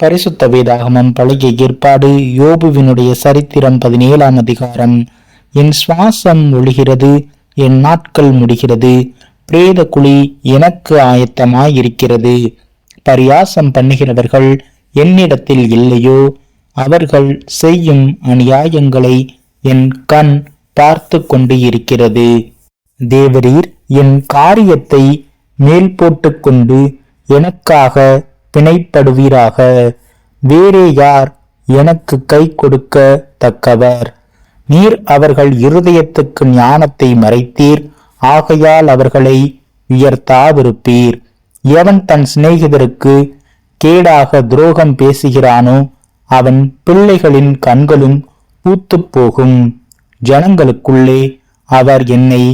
பரிசுத்த வேதாகமம் பழகிய ஏற்பாடு யோபுவினுடைய சரித்திரம் பதினேழாம் அதிகாரம். என் சுவாசம் ஒழிகிறது என் நாட்கள் முடிகிறது பிரேத குழி எனக்கு ஆயத்தமாயிருக்கிறது. பரியாசம் பண்ணுகிறவர்கள் என்னிடத்தில் இல்லையோ? அவர்கள் செய்யும் அநியாயங்களை என் கண் பார்த்து கொண்டு இருக்கிறது தேவரீர் என் காரியத்தை மேல் போட்டுக்கொண்டு எனக்காக பிணைப்படுவீராக. வேறே யார் எனக்கு கை கொடுக்க தக்கவர்? நீர் அவர்கள் இருதயத்துக்கு ஞானத்தை மறைத்தீர் ஆகையால் அவர்களை உயர்த்தாவிருப்பீர். எவன் தன் சிநேகிதருக்கு கேடாக துரோகம் பேசுகிறானோ அவன் பிள்ளைகளின் கண்களும் ஊத்துப்போகும் ஜனங்களுக்குள்ளே அவர் என்னை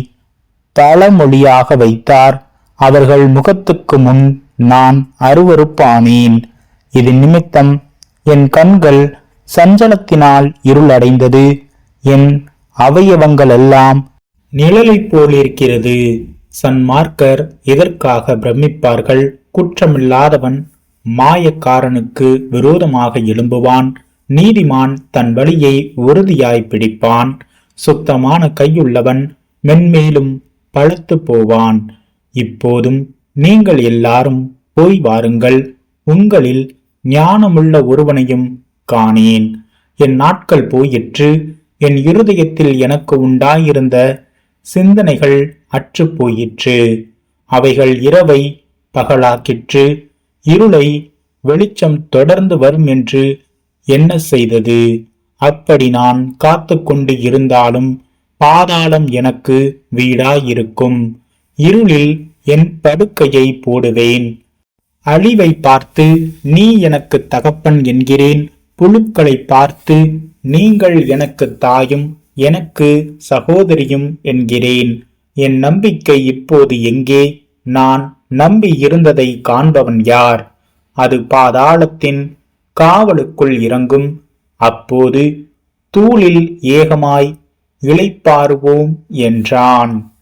பழமொழியாக வைத்தார். அவர்கள் முகத்துக்கு முன் நான் அருவறுப்பானேன் இது நிமித்தம் என் கண்கள் சஞ்சலத்தினால் இருளடைந்தது. என் அவயவங்களெல்லாம் நிழலைப் போலிருக்கிறது. சன்மார்க்கர் இதற்காக பிரமிப்பார்கள்? குற்றமில்லாதவன் மாயக்காரனுக்கு விரோதமாக எழும்புவான். நீதிமான் தன் வழியை உறுதியாய் பிடிப்பான். சுத்தமான கையுள்ளவன் மென்மேலும் பழுத்து போவான். இப்போதும் நீங்கள் எல்லாரும் போய் வாருங்கள். உங்களில் ஞானமுள்ள ஒருவனையும் காணேன். என் நாட்கள் போயிற்று. என் இருதயத்தில் எனக்கு உண்டாயிருந்த சிந்தனைகள் அற்று போயிற்று. அவைகள் இரவை பகலாக்கிற்று. இருளை வெளிச்சம் தொடர்ந்து வரும் என்று என்ன செய்தது? அப்படி நான் காத்து கொண்டு இருந்தாலும் பாதாளம் எனக்கு வீடாயிருக்கும். இருளில் என் படுக்கையை போடுவேன். அழிவை பார்த்து நீ எனக்கு தகப்பன் என்கிறேன். புழுக்களை பார்த்து நீங்கள் எனக்கு தாயும் எனக்கு சகோதரியும் என்கிறேன். என் நம்பிக்கை இப்போது எங்கே? நான் நம்பி இருந்ததை காண்பவன் யார்? அது பாதாளத்தின் காவலுக்குள் இறங்கும். அப்போது தூளில் ஏகமாய் இளைப்பாறுவோம் என்றான்.